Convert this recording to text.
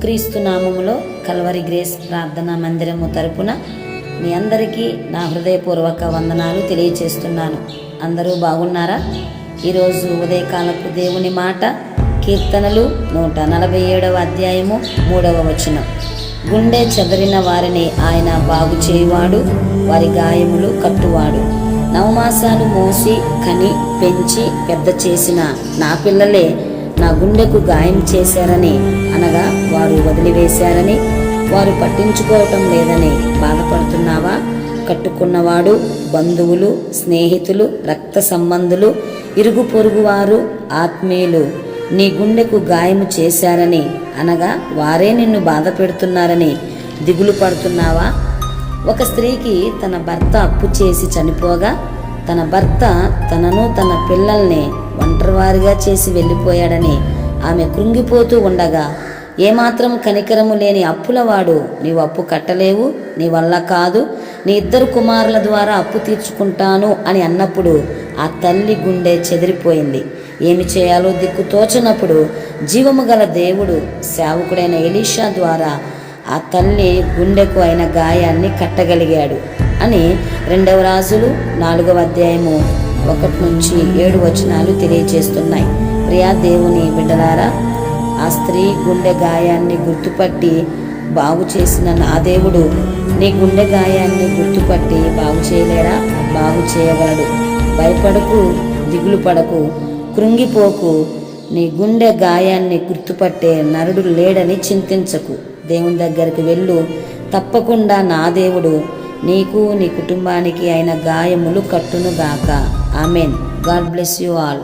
క్రీస్తు నామములో Calvary grace ప్రార్థనా మందిరము తరపున మీ అందరికీ నా హృదయపూర్వక వందనాలు తెలియచేస్తున్నాను. అందరూ బాగున్నారా? ఈరోజు ఉదయకాలపు దేవుని మాట కీర్తనలు నూట నలభై ఏడవ అధ్యాయము మూడవ వచనం. గుండె చెదరిన వారిని ఆయన బాగు చేయువాడు వారి గాయములు కట్టువాడు. నవమాసాలు మోసి కని పెంచి పెద్ద చేసిన నా పిల్లలే నా గుండెకు గాయం చేశారని అనగా వారు వదిలివేశారని వారు పట్టించుకోవటం లేదని బాధపడుతున్నావా? కట్టుకున్నవాడు బంధువులు స్నేహితులు రక్త సంబంధులు ఇరుగు పొరుగువారు ఆత్మీయులు నీ గుండెకు గాయము చేశారని అనగా వారే నిన్ను బాధ పెడుతున్నారని దిగులు పడుతున్నావా? ఒక స్త్రీకి తన భర్త అప్పు చేసి చనిపోగా తన భర్త తనను తన పిల్లల్ని ఒంటరివారిగా చేసి వెళ్ళిపోయాడని ఆమె కృంగిపోతూ ఉండగా ఏమాత్రం కనికరము లేని అప్పులవాడు నీవు అప్పు కట్టలేవు నీ వల్ల కాదు నీ ఇద్దరు కుమారుల ద్వారా అప్పు తీర్చుకుంటాను అని అన్నప్పుడు ఆ తల్లి గుండె చెదిరిపోయింది. ఏమి చేయాలో దిక్కు తోచనప్పుడు జీవము గల దేవుడు సేవకుడైన ఎలీషా ద్వారా ఆ తల్లి గుండెకు అయిన గాయాన్ని కట్టగలిగాడు. అని రెండవ రాజులు నాలుగవ అధ్యాయము ఒకటి నుంచి ఏడు వచనాలు తెలియజేస్తున్నాయి. ప్రియా దేవుని బిడ్డలారా ఆ స్త్రీ గుండె గాయాన్ని గుర్తుపట్టి బాగు చేసిన నా దేవుడు నీ గుండె గాయాన్ని గుర్తుపట్టి బాగు చేయలేడా బాగు చేయగలడు. భయపడకు దిగులు పడకు కృంగిపోకు. నీ గుండె గాయాన్ని గుర్తుపట్టే నరుడు లేడని చింతించకు. దేవుని దగ్గరికి వెళ్ళు. తప్పకుండా నా దేవుడు నీకు నీ కుటుంబానికి అయిన గాయములు కట్టునుగాక. Amen. God bless you all.